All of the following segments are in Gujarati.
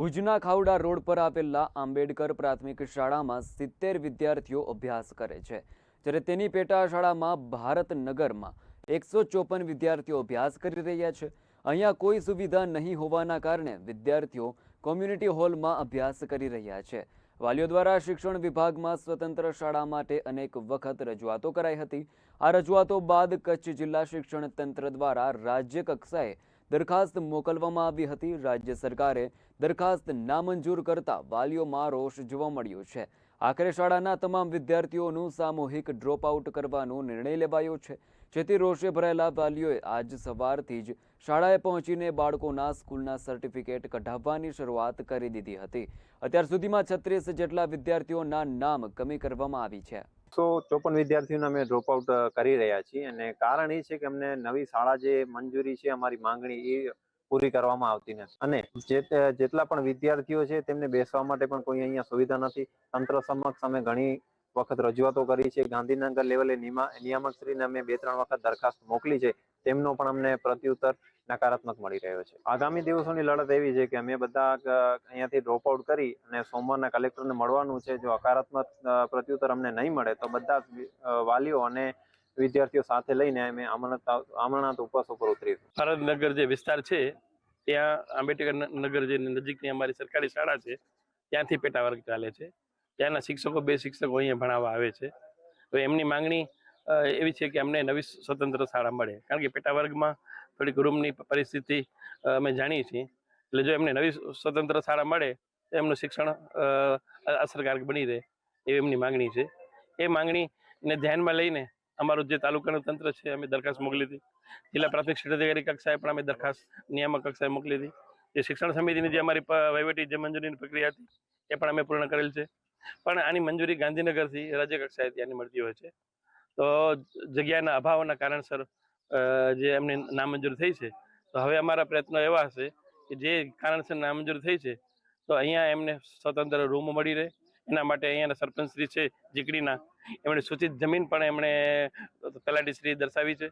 ભુજના ખાવડા રોડ પર આવેલા આંબેડકર પ્રાથમિક શાળામાં સિત્તેર વિદ્યાર્થીઓ અભ્યાસ કરે છે, જ્યારે તેની પેટા શાળામાં ભારતનગરમાં એકસો ચોપન વિદ્યાર્થીઓ અભ્યાસ કરી રહ્યા છે. અહીંયા કોઈ સુવિધા નહીં હોવાના કારણે વિદ્યાર્થીઓ કોમ્યુનિટી હોલમાં અભ્યાસ કરી રહ્યા છે. વાલીઓ દ્વારા શિક્ષણ વિભાગમાં સ્વતંત્ર શાળા માટે અનેક વખત રજૂઆતો કરાઈ હતી. આ રજૂઆતો બાદ કચ્છ જિલ્લા શિક્ષણ તંત્ર દ્વારા રાજ્ય કક્ષાએ દરખાસ્ત મોકલવામાં આવી હતી. રાજ્ય સરકારે દરખાસ્ત નામંજૂર કરતા વાલીઓમાં રોષ જોવા મળ્યો છે. આખરે શાળાના તમામ વિદ્યાર્થીઓનું સામૂહિક ડ્રોપ આઉટ કરવાનો નિર્ણય લેવાયો છે. જેથી રોષે ભરાયેલા વાલીઓએ આજ સવારથી જ શાળાએ પહોંચીને બાળકોના સ્કૂલના સર્ટિફિકેટ કઢાવવાની શરૂઆત કરી દીધી હતી. અત્યાર સુધીમાં છત્રીસ જેટલા વિદ્યાર્થીઓના નામ કમી કરવામાં આવી છે. સો ચોપન વિદ્યાર્થીઓને અમે ડ્રોપ આઉટ કરી રહ્યા છીએ અને કારણ એ છે કે અમને નવી શાળા જે મંજૂરી છે, અમારી માંગણી એ પૂરી કરવામાં આવતી નથી. અને જેટલા પણ વિદ્યાર્થીઓ છે તેમને બેસવા માટે પણ કોઈ અહીંયા સુવિધા નથી. તંત્ર સમક્ષ અમે ઘણી વખત રજૂઆતો કરી છે. ગાંધીનગર લેવલે નિમા- નિયામકશ્રીને અમે બે ત્રણ વખત દરખાસ્ત મોકલી છે. તેમનો પણ અમને પ્રત્યુત્તર નકારાત્મક મળી રહ્યો છે. આગામી દિવસોની લડત એવી છે કે અમે બધા અહીંયાથી ડ્રોપ આઉટ કરી અને સોમવારના કલેક્ટરને મળવાનું છે. જો હકારાત્મક પ્રત્યુત્તર અમને નહીં મળે, તો બધા વાલીઓ અને વિદ્યાર્થીઓ સાથે લઈને અમે આમરણાંત આમરણાંત ઉપવાસ ઉપર ઉતરીશું ભારતનગર જે વિસ્તાર છે, ત્યાં આંબેડકર નગર જે નજીકની અમારી સરકારી શાળા છે, ત્યાંથી પેટા વર્ગ ચાલે છે. ત્યાંના શિક્ષકો, બે શિક્ષકો અહીંયા ભણાવવા આવે છે. તો એમની માંગણી એવી છે કે અમને નવી સ્વતંત્ર શાળા મળે. કારણ કે પેટા વર્ગમાં થોડીક રૂમની પરિસ્થિતિ અમે જાણીએ છીએ. એટલે જો એમને નવી સ્વતંત્ર શાળા મળે, તો એમનું શિક્ષણ અસરકારક બની રહે એવી એમની માંગણી છે. એ માંગણીને ધ્યાનમાં લઈને અમારું જે તાલુકાનું તંત્ર છે, અમે દરખાસ્ત મોકલી હતી. જિલ્લા પ્રાથમિક શિક્ષણાધિકારી કક્ષાએ પણ અમે દરખાસ્ત, નિયામક કક્ષાએ મોકલી હતી. જે શિક્ષણ સમિતિની જે અમારી વહીવટી જે મંજૂરીની પ્રક્રિયા હતી, એ પણ અમે પૂર્ણ કરેલ છે. પણ આની મંજૂરી ગાંધીનગરથી રાજ્ય કક્ષાએથી આની મળતી હોય છે. તો જગ્યાના અભાવના કારણસર જે એમને નામંજૂર થઈ છે, તો હવે અમારા પ્રયત્નો એવા હશે કે જે કારણસર નામંજૂર થઈ છે, તો અહીંયા એમને સ્વતંત્ર રૂમ મળી રહે. એના માટે અહીંયાના સરપંચશ્રી છે, જીકડીના, એમણે સૂચિત જમીન પણ એમણે તલાટીશ્રી દર્શાવી છે.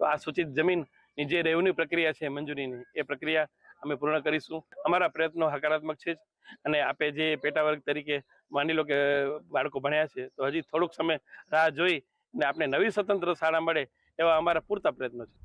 તો આ સૂચિત જમીનની જે રેવન્યુ પ્રક્રિયા છે મંજૂરીની, એ પ્રક્રિયા અમે પૂર્ણ કરીશું. અમારા પ્રયત્નો હકારાત્મક છે જ. અને આપે જે પેટા વર્ગ તરીકે માની લો કે બાળકો ભણ્યા છે, તો હજી થોડુંક સમય રાહ જોઈ અને આપણે નવી સ્વતંત્ર શાળા મળે એવા અમારા પૂરતા પ્રયત્નો છે.